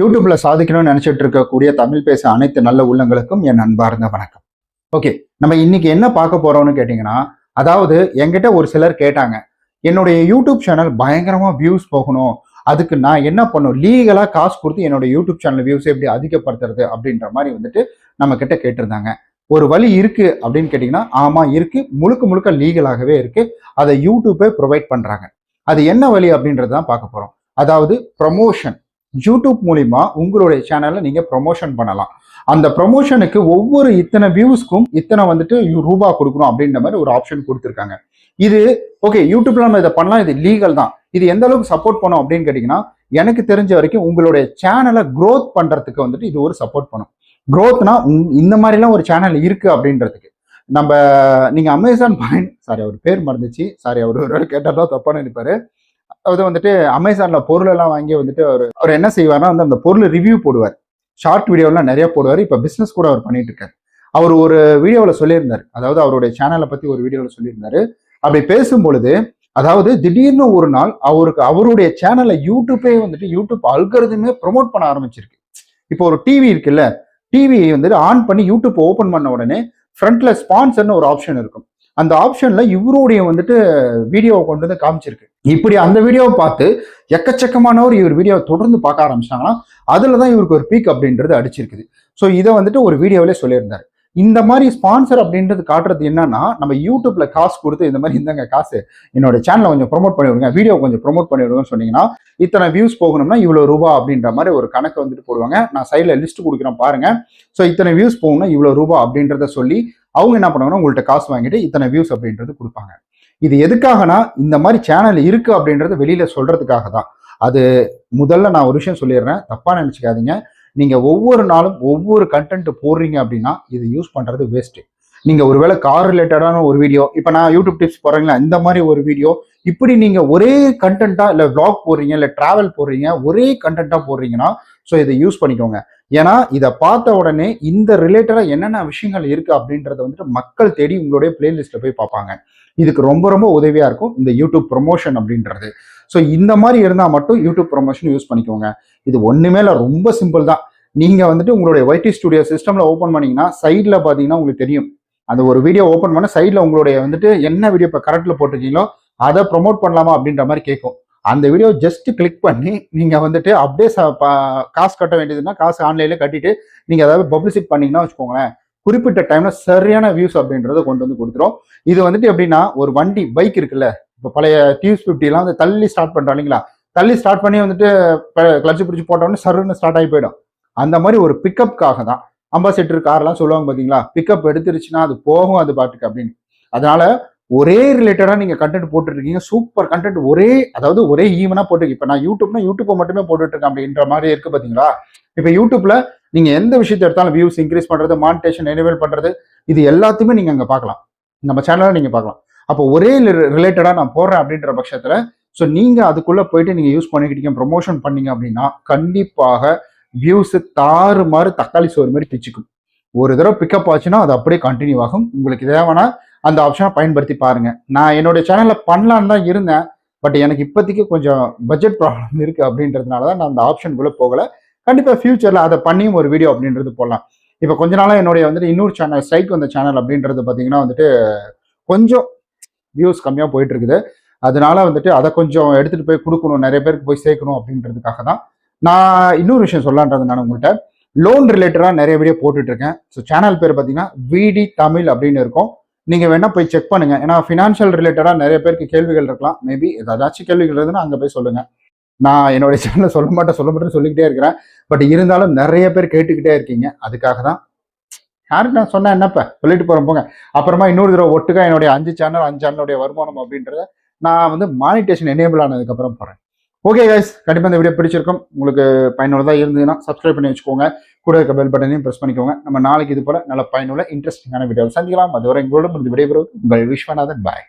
யூடியூப்ல சாதிக்கணும்னு நினைச்சிட்டு இருக்கக்கூடிய தமிழ் பேச அனைத்து நல்ல உள்ளங்களுக்கும் என் அன்பார்ந்த வணக்கம். ஓகே நம்ம இன்னைக்கு என்ன பார்க்க போறோம்னு கேட்டிங்கன்னா அதாவது என்கிட்ட ஒரு சிலர் கேட்டாங்க என்னுடைய யூடியூப் சேனல் பயங்கரமா வியூஸ் போகணும். அதுக்கு நான் என்ன பண்ணும் லீகலா காசு கொடுத்து என்னோட யூடியூப் சேனல் வியூஸ் எப்படி அதிகப்படுத்துறது? அப்படின்ற மாதிரி வந்துட்டு நம்ம கிட்ட கேட்டிருந்தாங்க. ஒரு வழி இருக்கு அப்படின்னு கேட்டிங்கன்னா ஆமா இருக்கு. முழுக்க முழுக்க லீகலாகவே இருக்கு. அதை யூடியூப்பே ப்ரொவைட் பண்றாங்க. அது என்ன வழி அப்படின்றது தான் பார்க்க போறோம். அதாவது ப்ரமோஷன் யூடியூப் மூலிமா உங்களுடைய சேனலை நீங்கள் ப்ரொமோஷன் பண்ணலாம். அந்த ப்ரொமோஷனுக்கு ஒவ்வொரு இத்தனை வியூஸ்க்கும் இத்தனை வந்துட்டு யூ- ரூபா கொடுக்கணும் அப்படின்ற மாதிரி ஒரு ஆப்ஷன் கொடுத்துருக்காங்க. இது ஓகே யூடியூப்ல நம்ம இதை பண்ணலாம் இது லீகல் தான். இது எந்த அளவுக்கு சப்போர்ட் பண்ணும் அப்படின்னு கேட்டிங்கன்னா எனக்கு தெரிஞ்ச வரைக்கும் உங்களுடைய சேனலை க்ரோத் பண்ணுறதுக்கு வந்துட்டு இது ஒரு சப்போர்ட் பண்ணும். க்ரோத்னா உங் இந்த மாதிரிலாம் ஒரு சேனல் இருக்குது அப்படின்றதுக்கு. நம்ம நீங்கள் அமேசான் பாயிண்ட் சாரி அவர் பேர் மறந்துச்சு. சாரி அவர் ஒரு கேட்டால் தான் தப்பாக நினைப்பாரு. அது வந்துட்டு அமேசானில் பொருள் எல்லாம் வாங்கி வந்துட்டு அவர் அவர் என்ன செய்வார்னா வந்து அந்த பொருள் ரிவ்யூ போடுவார். ஷார்ட் வீடியோலாம் நிறைய போடுவார். இப்போ பிஸ்னஸ் கூட அவர் பண்ணிட்டு இருக்காரு அவர் ஒரு வீடியோவில் சொல்லியிருந்தார். அதாவது அவருடைய சேனலை பற்றி ஒரு வீடியோவில் சொல்லியிருந்தாரு. அப்படி பேசும் பொழுது அதாவது திடீர்னு ஒரு நாள் அவருக்கு அவருடைய சேனலை யூடியூப்பே வந்துட்டு யூடியூப் அல்கருதுமே ப்ரொமோட் பண்ண ஆரம்பிச்சிருக்கு. இப்போ ஒரு டிவி இருக்குல்ல டிவி வந்துட்டு ஆன் பண்ணி யூடியூப் ஓப்பன் பண்ண உடனே ஃப்ரண்ட்ல ஸ்பான்சர்னு ஒரு ஆப்ஷன் இருக்கும். அந்த ஆப்ஷன்ல இவருடைய வந்துட்டு வீடியோவை கொண்டு வந்து காமிச்சிருக்கு. இப்படி அந்த வீடியோவை பார்த்து எக்கச்சக்கமானவர் இவர் வீடியோவை தொடர்ந்து பார்க்க ஆரம்பிச்சிட்டாங்கன்னா அதுல தான் இவருக்கு ஒரு பீக் அப்படின்றது அடிச்சிருக்குது. ஸோ இதை வந்துட்டு ஒரு வீடியோவிலே சொல்லியிருந்தாரு. இந்த மாதிரி ஸ்பான்சர் அப்படின்றது காட்டுறது என்னன்னா நம்ம யூடியூப்ல காசு கொடுத்து இந்த மாதிரி இந்தங்க காசு. என்னோட சேனலை கொஞ்சம் ப்ரொமோட் பண்ணி விடுங்க வீடியோ கொஞ்சம் ப்ரொமோட் பண்ணி விடுங்கன்னு சொன்னீங்கன்னா இத்தனை வியூஸ் போகணும்னா இவ்வளோ ரூபா அப்படின்ற மாதிரி ஒரு கணக்கு வந்துட்டு போடுவாங்க. நான் சைடில் லிஸ்ட் கொடுக்குறேன் பாருங்க. ஸோ இத்தனை வியூஸ் போகணும்னா இவ்வளோ ரூபா அப்படின்றத சொல்லி அவங்க என்ன பண்ணுவாங்கன்னா உங்கள்கிட்ட காசு வாங்கிட்டு இத்தனை வியூஸ் அப்படின்றது கொடுப்பாங்க. இது எதுக்காகனா இந்த மாதிரி சேனல் இருக்கு அப்படின்றது வெளியில சொல்றதுக்காக தான். அது முதல்ல நான் ஒரு விஷயம் சொல்லிடுறேன். தப்பா நினைச்சுக்காதீங்க. நீங்கள் ஒவ்வொரு நாளும் ஒவ்வொரு கண்டென்ட் போடுறீங்க அப்படின்னா இது யூஸ் பண்ணுறது வேஸ்ட்டு நீங்கள் ஒருவேளை கார் ரிலேட்டடான ஒரு வீடியோ இப்போ நான் யூடியூப் டிப்ஸ் போகிறீங்களா இந்த மாதிரி ஒரு வீடியோ இப்படி நீங்கள் ஒரே கண்டென்ட்டாக இல்லை விளாக் போடுறீங்க இல்லை ட்ராவல் போடுறீங்க ஒரே கண்டென்ட்டாக போடுறீங்கன்னா ஸோ இதை யூஸ் பண்ணிக்கோங்க. ஏன்னா இதை பார்த்த உடனே இந்த ரிலேட்டடாக என்னென்ன விஷயங்கள் இருக்குது அப்படின்றத வந்துட்டு மக்கள் தேடி உங்களுடைய பிளேலிஸ்ட்டில் போய் பார்ப்பாங்க. இதுக்கு ரொம்ப ரொம்ப உதவியாக இருக்கும் இந்த யூடியூப் ப்ரொமோஷன் அப்படின்றது. ஸோ இந்த மாதிரி இருந்தால் மட்டும் யூடியூப் ப்ரொமோஷன் யூஸ் பண்ணிக்கோங்க. இது ஒன்றுமே இல்லை ரொம்ப சிம்பிள் தான். நீங்கள் வந்துட்டு உங்களுடைய ஒய்டி ஸ்டுடியோ சிஸ்டமில் ஓப்பன் பண்ணிங்கன்னா சைடில் பார்த்தீங்கன்னா உங்களுக்கு தெரியும். அந்த ஒரு வீடியோ ஓப்பன் பண்ண சைடில் உங்களுடைய வந்துட்டு என்ன வீடியோ இப்போ கரெக்டில் போட்டிருக்கீங்களோ அதை ப்ரொமோட் பண்ணலாமா அப்படின்ற மாதிரி கேட்கும் அந்த வீடியோ ஜஸ்ட் கிளிக் பண்ணி நீங்கள் வந்துட்டு அப்படியே காசு கட்ட வேண்டியதுன்னா காசு ஆன்லைனில் கட்டிட்டு நீங்கள் அதாவது பப்ளிசிட் பண்ணீங்கன்னா வச்சுக்கோங்களேன் குறிப்பிட்ட டைம்ல சரியான வியூஸ் அப்படின்றத கொண்டு வந்து கொடுத்துரும். இது வந்துட்டு எப்படின்னா ஒரு வண்டி பைக் இருக்குல்ல இப்போ பழைய டியூஸ் ஃபிஃப்டிலாம் வந்து தள்ளி ஸ்டார்ட் பண்ணுறோம் இல்லைங்களா? தள்ளி ஸ்டார்ட் பண்ணி வந்துட்டு கிளச்சு பிடிச்சி போட்டோன்னே சருன்னு ஸ்டார்ட் ஆகி போயிடும். அந்த மாதிரி ஒரு பிக்கப்காக தான். அம்பாசிட்டர் கார்லாம் சொல்லுவாங்க பார்த்தீங்களா பிக்கப் எடுத்துருச்சுன்னா அது போகும் அது பாட்டுக்கு அப்படின்னு. அதனால ஒரே ரிலேட்டடாக நீங்கள் கண்டென்ட் போட்டுருக்கீங்க சூப்பர் கண்டென்ட் ஒரே அதாவது ஒரே ஈவனாக போட்டுருக்கு இப்போ நான் யூடியூப்னா யூடியூப்பை மட்டுமே போட்டுட்டு இருக்கேன் அப்படின்ற மாதிரி இருக்குது பார்த்தீங்களா இப்போ யூடியூப்பில் நீங்கள் எந்த விஷயத்தை எடுத்தாலும் வியூஸ் இன்க்ரீஸ் பண்ணுறது மானிட்டேஷன் எனேபிள் பண்ணுறது இது எல்லாத்தையுமே நீங்கள் அங்கே பார்க்கலாம். நம்ம சேனலில் நீங்கள் பார்க்கலாம். அப்போ ஒரே ரிலேட்டடாக நான் போடுறேன் அப்படின்ற பட்சத்தில் ஸோ நீங்கள் அதுக்குள்ளே போயிட்டு நீங்கள் யூஸ் பண்ணிக்கிட்டீங்க ப்ரொமோஷன் பண்ணீங்க அப்படின்னா கண்டிப்பாக வியூஸ் தாறு மாறு தக்காளி சோறு மாதிரி பிச்சுக்கும். ஒரு தடவை பிக்கப் ஆச்சுன்னா அது அப்படியே கண்டினியூ ஆகும். உங்களுக்கு தேவைன்னா அந்த ஆப்ஷனை பயன்படுத்தி பாருங்க. நான் என்னுடைய சேனலில் பண்ணலான்னு தான் இருந்தேன். பட் எனக்கு இப்போதைக்கு கொஞ்சம் பட்ஜெட் ப்ராப்ளம் இருக்குது அப்படின்றதுனால தான் நான் அந்த ஆப்ஷனுக்குள்ளே போகலை. கண்டிப்பாக ஃப்யூச்சரில் அதை பண்ணியும் ஒரு வீடியோ அப்படின்றது போடலாம். இப்போ கொஞ்ச நாளாக என்னுடைய வந்துட்டு இன்னொரு சேனல் சைக் வந்த சேனல் அப்படின்றது பார்த்தீங்கன்னா வந்துட்டு கொஞ்சம் வியூஸ் கம்மியாக போயிட்டு இருக்குது அதனால வந்துட்டு அதை கொஞ்சம் எடுத்துகிட்டு போய் கொடுக்கணும். நிறைய பேருக்கு போய் சேர்க்கணும் அப்படின்றதுக்காக தான். நான் இன்னொரு விஷயம் சொல்லலான்றது நான் உங்கள்கிட்ட லோன் ரிலேட்டடாக நிறைய வீடியோ போட்டுட்ருக்கேன் ஸோ சேனல் பேர் பார்த்தீங்கன்னா விடி தமிழ் அப்படின்னு இருக்கும். நீங்கள் வேணால் போய் செக் பண்ணுங்க. ஏன்னா ஃபினான்ஷியல் ரிலேட்டடாக நிறைய பேருக்கு கேள்விகள் இருக்கலாம். மேபி ஏதாச்சும் கேள்விகள் இருந்ததுன்னா அங்கே போய் சொல்லுங்கள் நான் என்னுடைய சேனலில் சொல்ல மாட்டேன் சொல்ல மாட்டேன்னு சொல்லிக்கிட்டே இருக்கிறேன். பட் இருந்தாலும் நிறைய பேர் கேட்டுக்கிட்டே இருக்கீங்க. அதுக்காக தான் யாருக்கு நான் சொன்னேன் என்னப்ப? சொல்லிட்டு போறேன் போங்க. அப்புறமா இன்னொரு தடவை ஒட்டுக்கா என்னுடைய அஞ்சு சேனல் அஞ்சு சேனலுடைய வருமானம் அப்படின்றத நான் வந்து மானிட்டேஷன் எனேபிள் ஆனதுக்கு அப்புறம் போறேன். ஓகே கைஸ் கண்டிப்பா இந்த வீடியோ பிடிச்சிருக்கும். உங்களுக்கு பயனுள்ளதா இருந்ததுன்னா சப்ஸ்கிரைப் பண்ணி வச்சுக்கோங்க. கூட இருக்க பெல் பட்டனையும் ப்ரெஸ் பண்ணிக்கோங்க. நம்ம நாளைக்கு இது போல நல்ல பயனுள்ள இன்ட்ரெஸ்டிங்கான வீடியோ சந்திக்கலாம். அதுவரை எங்களோட முடிந்து விடைபெறுவது உங்கள் விஸ்வநாதன். பாய்